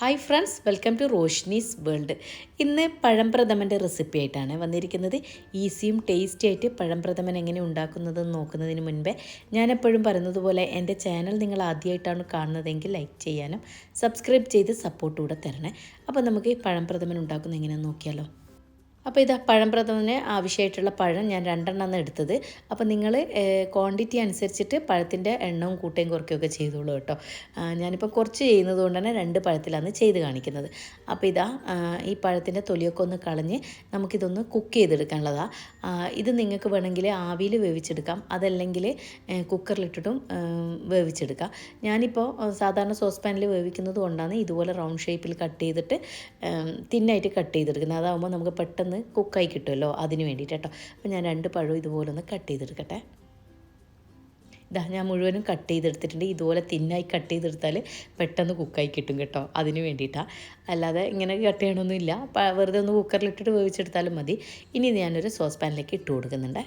Hi friends welcome to Roshni's world ഇന്ന് പഴംപ്രഥമന്റെ recipe ആയിട്ടാണ് വന്നിരിക്കുന്നത്. ഈസിയും ടേസ്റ്റി ആയിട്ട് പഴംപ്രഥമൻ എങ്ങനെ ഉണ്ടാക്കുന്നതെന്ന് നോക്കുന്നതിന് മുൻപേ ഞാനെപ്പോഴും പറയുന്നത് പോലെ എന്റെ ചാനൽ നിങ്ങൾ ആദ്യമായിട്ടാണ് കാണുന്നതെങ്കിൽ ലൈക്ക് ചെയ്യാനും സബ്സ്ക്രൈബ് ചെയ്ത് സപ്പോർട്ട് കൂടെ തരണേ. അപ്പോൾ നമുക്ക് ഈ പഴംപ്രഥമൻ ഉണ്ടാക്കുന്നത് എങ്ങനെയാണെന്ന് നോക്കിയാലോ. അപ്പോൾ ഇതാ പഴം പ്രഥമന് ആവശ്യമായിട്ടുള്ള പഴം ഞാൻ രണ്ടെണ്ണം എടുത്തത്. അപ്പോൾ നിങ്ങൾ ക്വാണ്ടിറ്റി അനുസരിച്ചിട്ട് പഴത്തിന്റെ എണ്ണവും കൂട്ടയും കുറയ്ക്കുകയൊക്കെ ചെയ്തോളൂ കേട്ടോ. ഞാനിപ്പോൾ കുറച്ച് ചെയ്യുന്നത് കൊണ്ട് തന്നെ രണ്ട് പഴത്തിലാണ് ചെയ്ത് കാണിക്കുന്നത്. അപ്പോൾ ഇതാ ഈ പഴത്തിന്റെ തൊലിയൊക്കെ ഒന്ന് കളഞ്ഞ് നമുക്കിതൊന്ന് കുക്ക് ചെയ്തെടുക്കാനുള്ളതാണ് ഇത് നിങ്ങൾക്ക് വേണമെങ്കിൽ ആവിയിൽ വേവിച്ചെടുക്കാം. അതല്ലെങ്കിൽ കുക്കറിലിട്ടിട്ടും വേവിച്ചെടുക്കാം. ഞാനിപ്പോൾ സാധാരണ സോസ് പാനിൽ വേവിക്കുന്നത് കൊണ്ടാണ് ഇതുപോലെ റൗണ്ട് ഷേപ്പിൽ കട്ട് ചെയ്തിട്ട് തിന്നായിട്ട് കട്ട് ചെയ്തെടുക്കുന്നത്. അതാകുമ്പോൾ നമുക്ക് പെട്ടെന്ന് കുക്കായി കിട്ടുമല്ലോ അതിന് വേണ്ടിയിട്ട് കേട്ടോ. അപ്പോൾ ഞാൻ രണ്ട് പഴവും ഇതുപോലെ ഒന്ന് കട്ട് ചെയ്തെടുക്കട്ടെ. ഇതാ ഞാൻ മുഴുവനും കട്ട് ചെയ്തെടുത്തിട്ടുണ്ട്. ഇതുപോലെ തിന്നായി കട്ട് ചെയ്തെടുത്താൽ പെട്ടെന്ന് കുക്കായി കിട്ടും കേട്ടോ. അതിന് വേണ്ടിയിട്ടാണ് അല്ലാതെ ഇങ്ങനെ കട്ട് ചെയ്യണമൊന്നുമില്ല. വെറുതെ ഒന്ന് കുക്കറിലിട്ടിട്ട് വേവിച്ചെടുത്താലും മതി. ഇനി ഞാനൊരു സോസ് പാനിലേക്ക് ഇട്ട് കൊടുക്കുന്നുണ്ട്.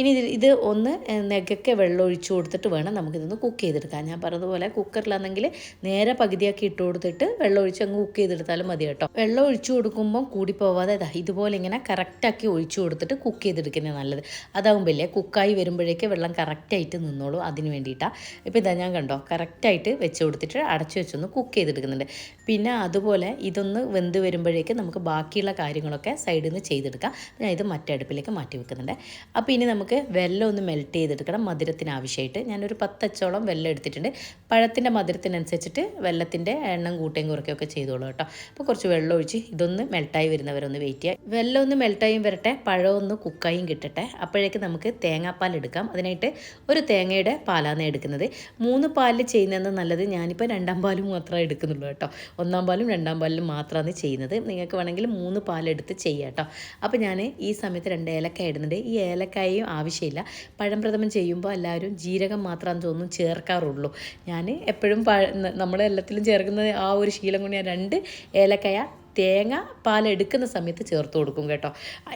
ഇനി ഇത് ഒന്ന് നെഗക്കെ വെള്ളം ഒഴിച്ചു കൊടുത്തിട്ട് വേണം നമുക്കിതൊന്ന് കുക്ക് ചെയ്തെടുക്കാൻ. ഞാൻ പറഞ്ഞതുപോലെ കുക്കറിലാണെങ്കിൽ നേരെ പകുതിയാക്കി ഇട്ട് കൊടുത്തിട്ട് വെള്ളം ഒഴിച്ച് അങ്ങ് കുക്ക് ചെയ്തെടുത്താലും മതി കേട്ടോ. വെള്ളം ഒഴിച്ചു കൊടുക്കുമ്പം കൂടി പോവാതെ ദാ ഇതുപോലെ ഇങ്ങനെ കറക്റ്റാക്കി ഒഴിച്ചു കൊടുത്തിട്ട് കുക്ക് ചെയ്തെടുക്കുന്നത് നല്ലത്. അതാകുമ്പോഴേ കുക്കായി വരുമ്പോഴേക്ക് വെള്ളം കറക്റ്റായിട്ട് നിന്നോളൂ അതിന് വേണ്ടിയിട്ടാണ് ഇപ്പോൾ ഇതാ ഞാൻ കണ്ടോ കറക്റ്റായിട്ട് വെച്ച് കൊടുത്തിട്ട് അടച്ചു വെച്ചൊന്ന് കുക്ക് ചെയ്തെടുക്കുന്നുണ്ട്. പിന്നെ അതുപോലെ ഇതൊന്ന് വെന്ത് വരുമ്പോഴേക്ക് നമുക്ക് ബാക്കിയുള്ള കാര്യങ്ങളൊക്കെ സൈഡിൽ നിന്ന് ചെയ്തെടുക്കാം. ഞാൻ ഇത് മറ്റേ അടുപ്പിലേക്ക് മാറ്റി വെക്കുന്നുണ്ട്. അപ്പോൾ ഇനി നമുക്ക് വെള്ളം ഒന്ന് മെൽറ്റ് ചെയ്തെടുക്കണം മധുരത്തിന് ആവശ്യമായിട്ട്. ഞാനൊരു പത്തച്ചോളം വെല്ലം എടുത്തിട്ടുണ്ട്. പഴത്തിന്റെ മധുരത്തിനനുസരിച്ചിട്ട് വെള്ളത്തിന്റെ എണ്ണം കൂട്ടുകയും കുറയ്ക്കുകയൊക്കെ ചെയ്തോളൂ കേട്ടോ. അപ്പോൾ കുറച്ച് വെള്ളം ഒഴിച്ച് ഇതൊന്ന് മെൽട്ടായി വരുന്നവരൊന്ന് വെയിറ്റ് ചെയ്യുക. വെല്ലം ഒന്ന് മെൽട്ടായും വരട്ടെ. പഴം ഒന്ന് കുക്കായും കിട്ടട്ടെ. അപ്പോഴേക്ക് നമുക്ക് തേങ്ങാപ്പാൽ എടുക്കാം. അതിനായിട്ട് ഒരു തേങ്ങയുടെ പാലാണ് എടുക്കുന്നത്. മൂന്ന് പാലിൽ ചെയ്യുന്നതെന്ന് നല്ലത്? ഞാനിപ്പോൾ രണ്ടാം പാലും മാത്രമേ എടുക്കുന്നുള്ളൂ കേട്ടോ. ഒന്നാം പാലും രണ്ടാം പാലിലും മാത്രമാണ് ചെയ്യുന്നത്. നിങ്ങൾക്ക് വേണമെങ്കിൽ മൂന്ന് പാലെടുത്ത് ചെയ്യാം കേട്ടോ. അപ്പോൾ ഞാൻ ഈ സമയത്ത് രണ്ട് ഏലക്കായ ഇടുന്നുണ്ട്. ഈ ഏലക്കായയും ആവശ്യമില്ല. പഴം പ്രഥമം ചെയ്യുമ്പോൾ എല്ലാവരും ജീരകം മാത്രമാണെന്ന് തോന്നുന്നു ചേർക്കാറുള്ളൂ. ഞാൻ എപ്പോഴും പഴ നമ്മൾ എല്ലാത്തിലും ചേർക്കുന്ന ആ ഒരു ശീലം കൊണ്ട് ഞാൻ രണ്ട് ഏലക്കായ തേങ്ങ പാലെടുക്കുന്ന സമയത്ത് ചേർത്ത് കൊടുക്കും കേട്ടോ.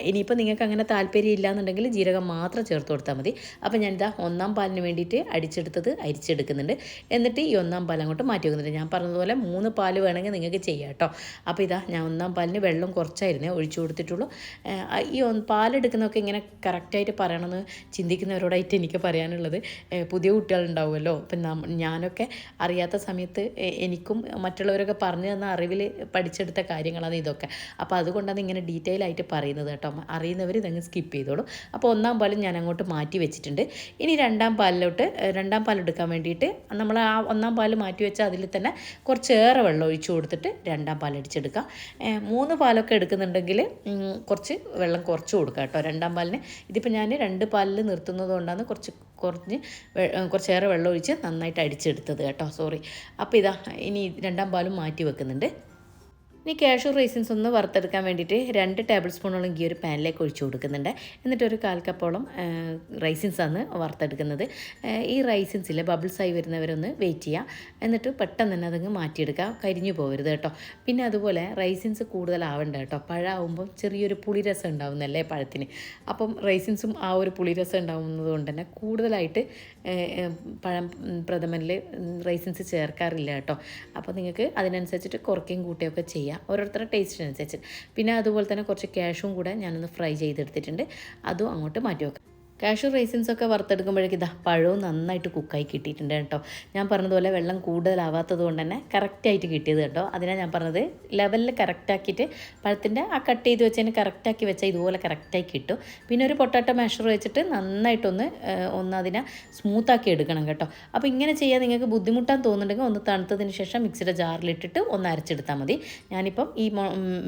ഇനിയിപ്പോൾ നിങ്ങൾക്ക് അങ്ങനെ താല്പര്യം ഇല്ലാന്നുണ്ടെങ്കിൽ ജീരകം മാത്രം ചേർത്ത് കൊടുത്താൽ മതി. അപ്പോൾ ഞാനിതാ ഒന്നാം പാലിന് വേണ്ടിയിട്ട് അടിച്ചെടുത്തത് അരിച്ചെടുക്കുന്നുണ്ട്. എന്നിട്ട് ഈ ഒന്നാം പാൽ അങ്ങോട്ട് മാറ്റി വെക്കുന്നുണ്ട്. ഞാൻ പറഞ്ഞതുപോലെ മൂന്ന് പാൽ വേണമെങ്കിൽ നിങ്ങൾക്ക് ചെയ്യാം കേട്ടോ. അപ്പോൾ ഇതാ ഞാൻ ഒന്നാം പാലിന് വെള്ളം കുറച്ചായിരുന്നേ ഒഴിച്ചു കൊടുത്തിട്ടുള്ളൂ. ഈ പാലെടുക്കുന്നതൊക്കെ ഇങ്ങനെ കറക്റ്റായിട്ട് പറയണമെന്ന് ചിന്തിക്കുന്നവരോടായിട്ട് എനിക്ക് പറയാനുള്ളത് പുതിയ കുട്ടികളുണ്ടാവുമല്ലോ. ഇപ്പം ഞാനൊക്കെ അറിയാത്ത സമയത്ത് എനിക്കും മറ്റുള്ളവരൊക്കെ പറഞ്ഞു തന്ന അറിവിൽ പഠിച്ചെടുത്ത കാര്യങ്ങളാണ് ഇതൊക്കെ. അപ്പോൾ അതുകൊണ്ടാണ് ഇങ്ങനെ ഡീറ്റെയിൽ ആയിട്ട് പറയുന്നത് കേട്ടോ. അറിയുന്നവർ ഇതങ്ങ് സ്കിപ്പ് ചെയ്തോളൂ. അപ്പോൾ ഒന്നാം പാലും ഞാൻ അങ്ങോട്ട് മാറ്റി വെച്ചിട്ടുണ്ട്. ഇനി രണ്ടാം പാലിലോട്ട് രണ്ടാം പാൽ എടുക്കാൻ വേണ്ടിയിട്ട് നമ്മൾ ആ ഒന്നാം പാൽ മാറ്റി വെച്ച അതിൽ തന്നെ കുറച്ചേറെ വെള്ളം ഒഴിച്ചു കൊടുത്തിട്ട് രണ്ടാം പാൽ അടിച്ചെടുക്കാം. മൂന്ന് പാലൊക്കെ എടുക്കുന്നുണ്ടെങ്കിൽ കുറച്ച് വെള്ളം കുറച്ച് കൊടുക്കുക കേട്ടോ. രണ്ടാം പാലിന് ഇതിപ്പോൾ ഞാൻ രണ്ട് പാലിൽ നിർത്തുന്നത് കൊണ്ടാണ് കുറച്ച് കുറഞ്ഞ് കുറച്ചേറെ വെള്ളം ഒഴിച്ച് നന്നായിട്ട് അടിച്ചെടുത്തത് കേട്ടോ. സോറി അപ്പോൾ ഇതാ ഇനി രണ്ടാം പാലും മാറ്റി വെക്കുന്നുണ്ട്. ഇനി കാഷ്യൂ റൈസിൻസ് ഒന്ന് വറുത്തെടുക്കാൻ വേണ്ടിയിട്ട് രണ്ട് ടേബിൾ സ്പൂണോളം ഈ ഒരു പാനിലേക്ക് ഒഴിച്ചു കൊടുക്കുന്നുണ്ട്. എന്നിട്ട് ഒരു കാൽ കപ്പോളം ആണ് വറുത്തെടുക്കുന്നത്. ഈ റൈസിൻസിൽ ബബിൾസ് ആയി വരുന്നവരൊന്ന് വെയിറ്റ് ചെയ്യുക എന്നിട്ട് പെട്ടെന്ന് തന്നെ അതങ്ങ് മാറ്റിയെടുക്കുക കരിഞ്ഞു പോകരുത് കേട്ടോ. പിന്നെ അതുപോലെ റൈസിൻസ് കൂടുതലാവണ്ട കേട്ടോ. പഴമാകുമ്പം ചെറിയൊരു പുളിരസം ഉണ്ടാവുന്നല്ലേ പഴത്തിന്. അപ്പം റൈസിൻസും ആ ഒരു പുളിരസം ഉണ്ടാവുന്നത് കൊണ്ട് തന്നെ കൂടുതലായിട്ട് പഴം പ്രഥമനിൽ റൈസിൻസ് ചേർക്കാറില്ല കേട്ടോ. അപ്പോൾ നിങ്ങൾക്ക് അതിനനുസരിച്ചിട്ട് കുറയ്ക്കുകയും കൂട്ടുകയൊക്കെ ചെയ്യാം. ഓരോരുത്തരുടെ ടേസ്റ്റിനനുസരിച്ച് പിന്നെ അതുപോലെ തന്നെ കുറച്ച് ക്യാഷും കൂടെ ഞാനൊന്ന് ഫ്രൈ ചെയ്തെടുത്തിട്ടുണ്ട്. അതും അങ്ങോട്ട് മാറ്റി വെക്കാം. കാഷ്യൂ റൈസിൻസ് ഒക്കെ വറുത്തെടുക്കുമ്പോഴേക്കും ഇതാ പഴവും നന്നായിട്ട് കുക്കായി കിട്ടിയിട്ടുണ്ട് കേട്ടോ. ഞാൻ പറഞ്ഞതുപോലെ വെള്ളം കൂടുതലാവാത്തത് കൊണ്ട് തന്നെ കറക്റ്റായിട്ട് കിട്ടിയത് കേട്ടോ. അതിനാണ് ഞാൻ പറഞ്ഞത് ലെവലിൽ കറക്റ്റാക്കിയിട്ട് പഴത്തിന്റെ ആ കട്ട് ചെയ്ത് വെച്ചതിന് കറക്റ്റാക്കി വെച്ചാൽ ഇതുപോലെ കറക്റ്റായി കിട്ടും. പിന്നെ ഒരു പൊട്ടാറ്റോ മാഷർ വെച്ചിട്ട് നന്നായിട്ടൊന്ന് ഒന്ന് അതിനെ സ്മൂത്താക്കി എടുക്കണം കേട്ടോ. അപ്പോൾ ഇങ്ങനെ ചെയ്യാൻ നിങ്ങൾക്ക് ബുദ്ധിമുട്ടാൻ തോന്നുന്നുണ്ടെങ്കിൽ ഒന്ന് തണുത്തതിന് ശേഷം മിക്സിയുടെ ജാറിലിട്ടിട്ട് ഒന്ന് അരച്ചെടുത്താൽ മതി. ഞാനിപ്പം ഈ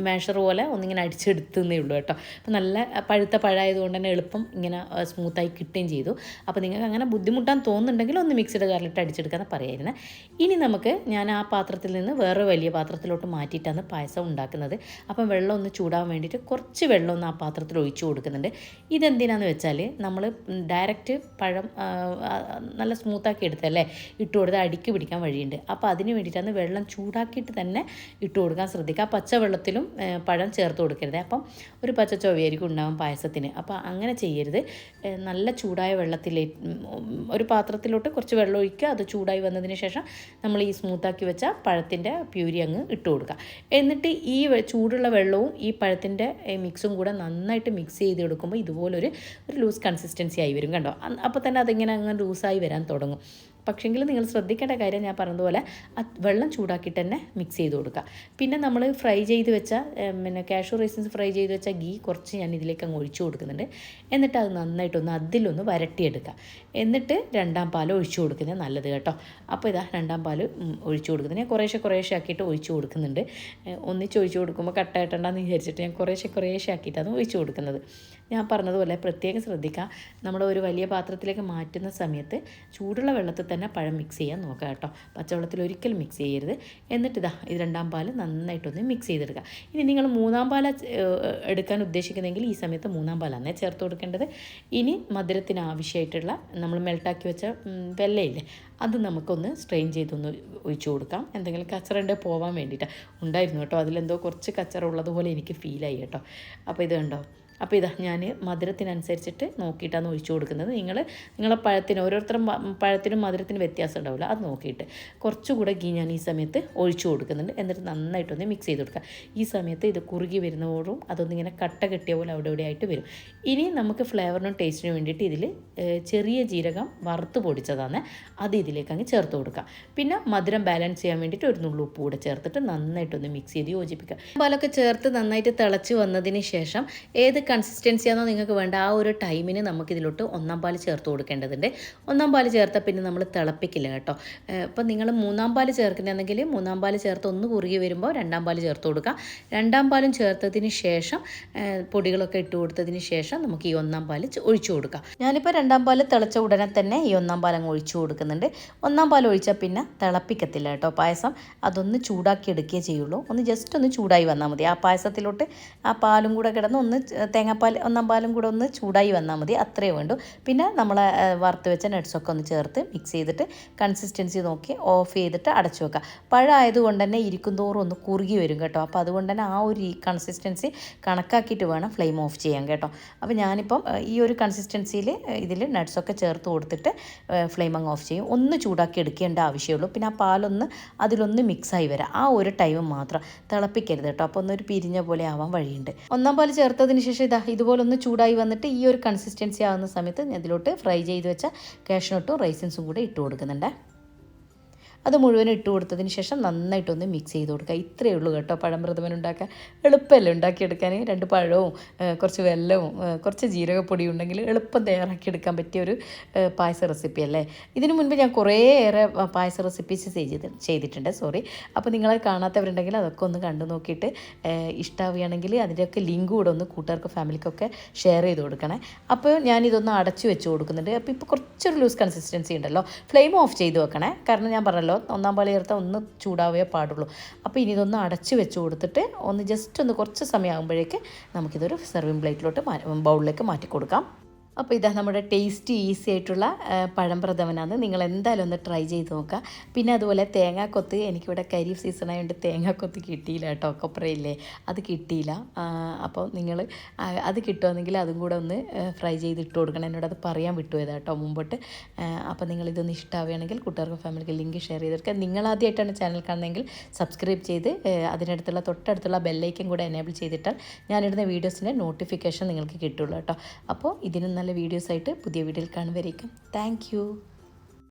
മാഷർ പോലെ ഒന്നിങ്ങനെ അടിച്ചെടുത്തുന്നേ ഉള്ളൂ കേട്ടോ. അപ്പോൾ നല്ല പഴുത്ത പഴമായതുകൊണ്ട് തന്നെ എളുപ്പം ഇങ്ങനെ സ്മൂത്തായി കിട്ടുകയും ചെയ്തു. അപ്പോൾ നിങ്ങൾക്ക് അങ്ങനെ ബുദ്ധിമുട്ടാൻ തോന്നുന്നുണ്ടെങ്കിൽ ഒന്ന് മിക്സഡ് ജാറിലിട്ട് അടിച്ചെടുക്കാന്ന് പറയായിരുന്നു. ഇനി നമുക്ക് ഞാൻ ആ പാത്രത്തിൽ നിന്ന് വേറെ വലിയ പാത്രത്തിലോട്ട് മാറ്റിയിട്ടാണ് പായസം ഉണ്ടാക്കുന്നത്. അപ്പം വെള്ളം ഒന്ന് ചൂടാൻ വേണ്ടിയിട്ട് കുറച്ച് വെള്ളം ഒന്ന് ആ പാത്രത്തിൽ ഒഴിച്ചു കൊടുക്കുന്നുണ്ട്. ഇതെന്തിനാന്ന് വെച്ചാൽ നമ്മൾ ഡയറക്റ്റ് പഴം നല്ല സ്മൂത്താക്കി എടുത്തല്ലേ? ഇട്ട് കൊടുത്ത് അടിക്ക് പിടിക്കാൻ വഴിയുണ്ട്. അപ്പോൾ അതിന് വേണ്ടിയിട്ടാണ് വെള്ളം ചൂടാക്കിയിട്ട് തന്നെ ഇട്ട് കൊടുക്കാൻ ശ്രദ്ധിക്കുക. ആ പച്ചവെള്ളത്തിലും പഴം ചേർത്ത് കൊടുക്കരുത്. അപ്പം ഒരു പച്ച ചൊവ്വയായിരിക്കും ഉണ്ടാവും പായസത്തിന്. അപ്പോൾ അങ്ങനെ ചെയ്യരുത്. നല്ല ചൂടായ വെള്ളത്തിൽ ഒരു പാത്രത്തിലോട്ട് കുറച്ച് വെള്ളം ഒഴിക്കുക. അത് ചൂടായി വന്നതിന് ശേഷം നമ്മൾ ഈ സ്മൂത്താക്കി വെച്ച പഴത്തിന്റെ പ്യൂരി അങ്ങ് ഇട്ട് കൊടുക്കുക. എന്നിട്ട് ഈ ചൂടുള്ള വെള്ളവും ഈ പഴത്തിന്റെ മിക്സും കൂടെ നന്നായിട്ട് മിക്സ് ചെയ്ത് എടുക്കുമ്പോൾ ഇതുപോലൊരു ഒരു ലൂസ് കൺസിസ്റ്റൻസി ആയി വരും കണ്ടോ? അപ്പോൾ തന്നെ അതിങ്ങനെ അങ്ങ് ലൂസായി വരാൻ തുടങ്ങും. പക്ഷേങ്കിൽ നിങ്ങൾ ശ്രദ്ധിക്കേണ്ട കാര്യം ഞാൻ പറഞ്ഞതുപോലെ വെള്ളം ചൂടാക്കിയിട്ട് തന്നെ മിക്സ് ചെയ്ത് കൊടുക്കുക. പിന്നെ നമ്മൾ ഫ്രൈ ചെയ്ത് വെച്ച പിന്നെ കാഷ്യൂ റൈസിൻസ് ഫ്രൈ ചെയ്ത് വെച്ച ഗീ കുറച്ച് ഞാൻ ഇതിലേക്ക് അങ്ങ് ഒഴിച്ചു കൊടുക്കുന്നുണ്ട്. എന്നിട്ട് അത് നന്നായിട്ടൊന്ന് അതിലൊന്ന് വരട്ടിയെടുക്കുക. എന്നിട്ട് രണ്ടാം പാൽ ഒഴിച്ചു കൊടുക്കുന്നത് നല്ലത് കേട്ടോ. അപ്പോൾ ഇതാ രണ്ടാം പാൽ ഒഴിച്ചു കൊടുക്കുന്നത്. ഞാൻ കുറേശ്ശെ കുറേശ്ശെ ആക്കിയിട്ട് ഒഴിച്ചു കൊടുക്കുന്നുണ്ട്. ഒന്നിച്ച് ഒഴിച്ചു കൊടുക്കുമ്പോൾ കട്ടായിട്ടുണ്ടെന്ന് വിചാരിച്ചിട്ട് ഞാൻ കുറേശ്ശെ കുറേശ്ശെ ആക്കിയിട്ടാണ് ഒഴിച്ചു കൊടുക്കുന്നത്. ഞാൻ പറഞ്ഞതുപോലെ പ്രത്യേകം ശ്രദ്ധിക്കുക. നമ്മൾ ഒരു വലിയ പാത്രത്തിലേക്ക് മാറ്റുന്ന സമയത്ത് ചൂടുള്ള വെള്ളത്തിൽ തന്നെ പഴം മിക്സ് ചെയ്യാൻ നോക്കുക കേട്ടോ. പച്ചവെള്ളത്തിൽ ഒരിക്കലും മിക്സ് ചെയ്യരുത്. എന്നിട്ട് ഇതാ ഇത് രണ്ടാം പാൽ നന്നായിട്ടൊന്ന് മിക്സ് ചെയ്തെടുക്കുക. ഇനി നിങ്ങൾ മൂന്നാം പാൽ എടുക്കാൻ ഉദ്ദേശിക്കുന്നെങ്കിൽ ഈ സമയത്ത് മൂന്നാം പാലാണ് ചേർത്ത് കൊടുക്കേണ്ടത്. ഇനി മധുരത്തിന് ആവശ്യമായിട്ടുള്ള നമ്മൾ മെൽട്ടാക്കി വെച്ച വെല്ലയില്ലേ അത് നമുക്കൊന്ന് സ്ട്രെയിൻ ചെയ്തൊന്ന് ഒഴിച്ചു കൊടുക്കാം. എന്തെങ്കിലും കച്ചറുണ്ട് പോവാൻ വേണ്ടിയിട്ട്. ഉണ്ടായിരുന്നു കേട്ടോ. അതിലെന്തോ കുറച്ച് കച്ചറ ഉള്ളതുപോലെ എനിക്ക് ഫീലായി കേട്ടോ. അപ്പോൾ ഇത് കണ്ടോ? അപ്പോൾ ഇതാ ഞാൻ മധുരത്തിനനുസരിച്ചിട്ട് നോക്കിയിട്ടാണ് ഒഴിച്ചു കൊടുക്കുന്നത്. നിങ്ങൾ നിങ്ങളെ പഴത്തിന് ഓരോരുത്തരും പഴത്തിനും മധുരത്തിനും വ്യത്യാസം ഉണ്ടാവില്ല. അത് നോക്കിയിട്ട് കുറച്ചുകൂടെ ഗീ ഞാൻ ഈ സമയത്ത് ഒഴിച്ചു കൊടുക്കുന്നുണ്ട്. എന്നിട്ട് നന്നായിട്ടൊന്ന് മിക്സ് ചെയ്ത് കൊടുക്കുക. ഈ സമയത്ത് ഇത് കുറുകി വരുന്നതോടും അതൊന്നിങ്ങനെ കട്ട കെട്ടിയ പോലെ അവിടെ ഇവിടെ ആയിട്ട് വരും. ഇനി നമുക്ക് ഫ്ലേവറിനും ടേസ്റ്റിനും വേണ്ടിയിട്ട് ഇതിൽ ചെറിയ ജീരകം വറുത്ത് പൊടിച്ചതാണ്. അത് ഇതിലേക്ക് അങ്ങ് ചേർത്ത് കൊടുക്കുക. പിന്നെ മധുരം ബാലൻസ് ചെയ്യാൻ വേണ്ടിയിട്ട് ഒരു നുള്ളു ഉപ്പ് കൂടെ ചേർത്തിട്ട് നന്നായിട്ടൊന്ന് മിക്സ് ചെയ്ത് യോജിപ്പിക്കുക. പാലൊക്കെ ചേർത്ത് നന്നായിട്ട് തിളച്ച് വന്നതിന് ശേഷം ഏത് കൺസിസ്റ്റൻസിയാണോ നിങ്ങൾക്ക് വേണ്ട ആ ഒരു ടൈമിന് നമുക്ക് ഇതിലോട്ട് ഒന്നാം പാൽ ചേർത്ത് കൊടുക്കേണ്ടതുണ്ട്. ഒന്നാം പാൽ ചേർത്താൽ പിന്നെ നമ്മൾ തിളപ്പിക്കില്ല കേട്ടോ. ഇപ്പം നിങ്ങൾ മൂന്നാം പാൽ ചേർക്കുന്നുണ്ടെങ്കിൽ മൂന്നാം പാൽ ചേർത്ത് ഒന്ന് കുറുകി വരുമ്പോൾ രണ്ടാം പാൽ ചേർത്ത് കൊടുക്കുക രണ്ടാം പാലും ചേർത്തതിന് ശേഷം പൊടികളൊക്കെ ഇട്ട് കൊടുത്തതിന് ശേഷം നമുക്ക് ഈ ഒന്നാം പാൽ ഒഴിച്ചു കൊടുക്കാം. ഞാനിപ്പോൾ രണ്ടാം പാൽ തിളച്ച ഉടനെ തന്നെ ഈ ഒന്നാം അങ്ങ് ഒഴിച്ചു കൊടുക്കുന്നുണ്ട്. ഒന്നാം പാൽ ഒഴിച്ചാൽ പിന്നെ തിളപ്പിക്കത്തില്ല കേട്ടോ പായസം. അതൊന്ന് ചൂടാക്കി എടുക്കുകയേ ചെയ്യുള്ളൂ. ഒന്ന് ജസ്റ്റ് ഒന്ന് ചൂടായി വന്നാൽ മതി. ആ പായസത്തിലോട്ട് ആ പാലും കൂടെ കിടന്ന് ഒന്ന് തേങ്ങാപ്പാൽ ഒന്നാം പാലും കൂടെ ഒന്ന് ചൂടായി വന്നാൽ മതി അത്രയേ വേണ്ടൂ. പിന്നെ നമ്മൾ വറുത്ത് വെച്ച നട്ട്സൊക്കെ ഒന്ന് ചേർത്ത് മിക്സ് ചെയ്തിട്ട് കൺസിസ്റ്റൻസി നോക്കി ഓഫ് ചെയ്തിട്ട് അടച്ചു വെക്കുക. പഴമായതുകൊണ്ട് തന്നെ ഇരിക്കും തോറും ഒന്ന് കുറുകി വരും കേട്ടോ. അപ്പോൾ അതുകൊണ്ട് തന്നെ ആ ഒരു കൺസിസ്റ്റൻസി കണക്കാക്കിയിട്ട് വേണം ഫ്ലെയിം ഓഫ് ചെയ്യാൻ കേട്ടോ. അപ്പോൾ ഞാനിപ്പം ഈ ഒരു കൺസിസ്റ്റൻസിയിൽ ഇതിൽ നട്ട്സൊക്കെ ചേർത്ത് കൊടുത്തിട്ട് ഫ്ലെയിം അങ്ങ് ഓഫ് ചെയ്യും. ഒന്ന് ചൂടാക്കി എടുക്കേണ്ട ആവശ്യമുള്ളൂ. പിന്നെ ആ പാലൊന്ന് അതിലൊന്ന് മിക്സായി വരാം. ആ ഒരു ടൈം മാത്രം തിളപ്പിക്കരുത് കേട്ടോ. അപ്പോൾ ഒന്നൊരു പിരിഞ്ഞ പോലെ ആവാൻ വഴിയുണ്ട്. ഒന്നാം പാൽ ചേർത്തതിന് ശേഷം ഇതാ ഇതുപോലെ ഒന്ന് ചൂടായി വന്നിട്ട് ഈ ഒരു കൺസിസ്റ്റൻസി ആകുന്ന സമയത്ത് ഇതിലോട്ട് ഫ്രൈ ചെയ്ത് വെച്ച കാഷ്നട്ടും റൈസിൻസും കൂടെ ഇട്ട് കൊടുക്കുന്നുണ്ട്. അത് മുഴുവൻ ഇട്ട് കൊടുത്തതിന് ശേഷം നന്നായിട്ടൊന്ന് മിക്സ് ചെയ്ത് കൊടുക്കുക. ഇത്രയേ ഉള്ളൂ കേട്ടോ പഴം പ്രഥമൻ ഉണ്ടാക്കാൻ. എളുപ്പമല്ലേ ഉണ്ടാക്കിയെടുക്കാൻ? രണ്ട് പഴവും കുറച്ച് വെല്ലവും കുറച്ച് ജീരകപ്പൊടി ഉണ്ടെങ്കിൽ എളുപ്പം തയ്യാറാക്കിയെടുക്കാൻ പറ്റിയ ഒരു പായസ റെസിപ്പി അല്ലേ? ഇതിനു മുൻപ് ഞാൻ കുറേയേറെ പായസ റെസിപ്പീസ് ചെയ്ത് ചെയ്തിട്ടുണ്ട്. സോറി അപ്പോൾ നിങ്ങളെ കാണാത്തവരുണ്ടെങ്കിൽ അതൊക്കെ ഒന്ന് കണ്ടു നോക്കിയിട്ട് ഇഷ്ടാവുകയാണെങ്കിൽ അതിന്റെയൊക്കെ ലിങ്ക് കൂടെ ഒന്ന് കൂട്ടുകാർക്ക് ഫാമിലിക്കൊക്കെ ഷെയർ ചെയ്ത് കൊടുക്കണേ. അപ്പോൾ ഞാനിതൊന്ന് അടച്ചു വെച്ച് കൊടുക്കുന്നുണ്ട്. അപ്പോൾ ഇപ്പോൾ കുറച്ചൊരു ലൂസ് കൺസിസ്റ്റൻസി ഉണ്ടല്ലോ. ഫ്ലെയിം ഓഫ് ചെയ്ത് വെക്കണേ. കാരണം ഞാൻ പറഞ്ഞല്ലോ ഒന്നാം പാൽ ചേർത്താൽ ഒന്ന് ചൂടാവേ പാടുള്ളൂ. അപ്പോൾ ഇനി ഇതൊന്ന് അടച്ച് വെച്ച് കൊടുത്തിട്ട് ഒന്ന് ജസ്റ്റ് ഒന്ന് കുറച്ച് സമയമാകുമ്പോഴേക്ക് നമുക്കിതൊരു സെർവിങ് പ്ലേറ്റിലോട്ട് ബൗളിലേക്ക് മാറ്റി കൊടുക്കാം. അപ്പോൾ ഇതാ നമ്മുടെ ടേസ്റ്റി ഈസി ആയിട്ടുള്ള പഴം പ്രഥമനാണ്. നിങ്ങൾ എന്തായാലും ഒന്ന് ട്രൈ ചെയ്ത് നോക്കുക. പിന്നെ അതുപോലെ തേങ്ങാക്കൊത്ത് എനിക്കിവിടെ കരീഫ് സീസൺ ആയതുകൊണ്ട് തേങ്ങാക്കൊത്ത് കിട്ടിയില്ല കേട്ടോ. കൊപ്രയില്ലേ? അത് കിട്ടിയില്ല. അപ്പോൾ നിങ്ങൾ അത് കിട്ടുമെന്നെങ്കിൽ അതും കൂടെ ഒന്ന് ഫ്രൈ ചെയ്ത് ഇട്ട് കൊടുക്കണം. എന്നോട് അത് പറയാൻ വിട്ടുപോയതാ കേട്ടോ മുമ്പോട്ട്. അപ്പോൾ നിങ്ങൾ ഇതൊന്ന് ഇഷ്ടമാവുകയാണെങ്കിൽ കൂട്ടുകാർക്ക് ഫാമിലിക്ക് ലിങ്ക് ഷെയർ ചെയ്തെടുക്കുക. നിങ്ങൾ ആദ്യമായിട്ടാണ് ചാനൽ കാണുന്നതെങ്കിൽ സബ്സ്ക്രൈബ് ചെയ്ത് അതിനടുത്തുള്ള തൊട്ടടുത്തുള്ള ബെല്ലൈക്കൻ കൂടെ എനേബിൾ ചെയ്തിട്ടാൽ ഞാനിടുന്ന വീഡിയോസിന്റെ നോട്ടിഫിക്കേഷൻ നിങ്ങൾക്ക് കിട്ടുള്ളൂ കേട്ടോ. അപ്പോൾ ഇതിനും നല്ല വീഡിയോസായിട്ട് പുതിയ വീഡിയോയിൽ കാണുമ്പോഴേക്കും താങ്ക്